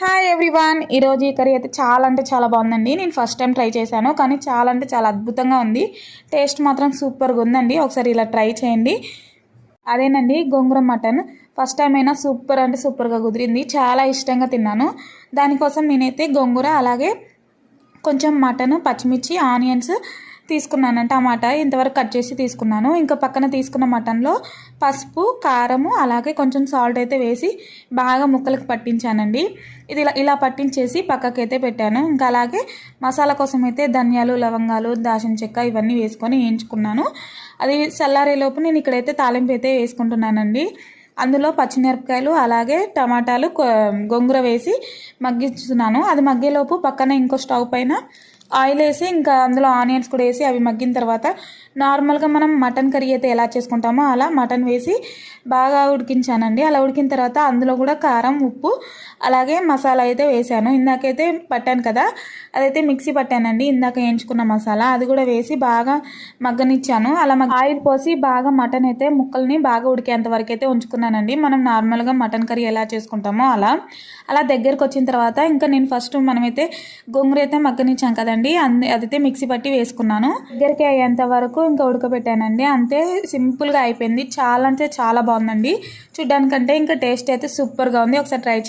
Hi everyone ఈరోజు ఈ curry అయితే చాలా అంటే చాలా బాగుందండి. నేను ఫస్ట్ టైం ట్రై చేశాను కానీ చాలా అంటే చాలా అద్భుతంగా ఉంది. టేస్ట్ మాత్రం సూపర్గా ఉందండి. ఒకసారి ఇలా ట్రై చేయండి. అదేనండి గోంగూర మటన్. ఫస్ట్ టైం అయినా సూపర్ అంటే సూపర్గా కుదిరింది. చాలా ఇష్టంగా తిన్నాను. దానికోసం నేనైతే గోంగూర అలాగే కొంచెం మటన్ పచ్చిమిర్చి ఆనియన్స్ తీసుకున్నాను టమాటా ఇంతవరకు కట్ చేసి తీసుకున్నాను. ఇంకా పక్కన తీసుకున్న మటన్లో పసుపు కారము అలాగే కొంచెం సాల్ట్ అయితే వేసి బాగా ముక్కలకు పట్టించానండి. ఇది ఇలా ఇలా పట్టించేసి పక్కకైతే పెట్టాను. ఇంకా అలాగే మసాలా కోసం అయితే ధనియాలు లవంగాలు దాచిన చెక్క ఇవన్నీ వేసుకొని వేయించుకున్నాను. అది చల్లారేలోపు నేను ఇక్కడైతే తాలింపు అయితే వేసుకుంటున్నానండి. అందులో పచ్చిమిరపకాయలు అలాగే టమాటాలు కొ- గోంగూర వేసి మగ్గించుతున్నాను. అది మగ్గేలోపు పక్కన ఇంకో స్టవ్ పైన ఆయిల్ వేసి ఇంకా అందులో ఆనియన్స్ కూడా వేసి అవి మగ్గిన తర్వాత నార్మల్గా మనం మటన్ కర్రీ అయితే ఎలా చేసుకుంటామో అలా మటన్ వేసి బాగా ఉడికించానండి. అలా ఉడికిన తర్వాత అందులో కూడా కారం ఉప్పు అలాగే మసాలా అయితే వేసాను. ఇందాకైతే పట్టాను కదా అదైతే మిక్సీ పట్టానండి. ఇందాక వేయించుకున్న మసాలా అది కూడా వేసి బాగా మగ్గనిచ్చాను. అలా ఆయిల్ పోసి బాగా మటన్ అయితే ముక్కల్ని బాగా ఉడికేంత వరకు అయితే ఉంచుకున్నానండి. మనం నార్మల్గా మటన్ కర్రీ ఎలా చేసుకుంటామో అలా. అలా దగ్గరకు వచ్చిన తర్వాత ఇంకా నేను ఫస్ట్ మనమైతే గోంగూర అయితే మగ్గనిచ్చాం కదండి. అంది అదైతే మిక్సీ పట్టి వేసుకున్నాను. దగ్గరికి అయ్యేంత వరకు ఇంకా ఉడకబెట్టానండి. అంతే సింపుల్గా అయిపోయింది. చాలా అంటే చాలా బాగుందండి. చూడ్డానికంటే ఇంకా టేస్ట్ అయితే సూపర్గా ఉంది. ఒకసారి ట్రై చేయండి.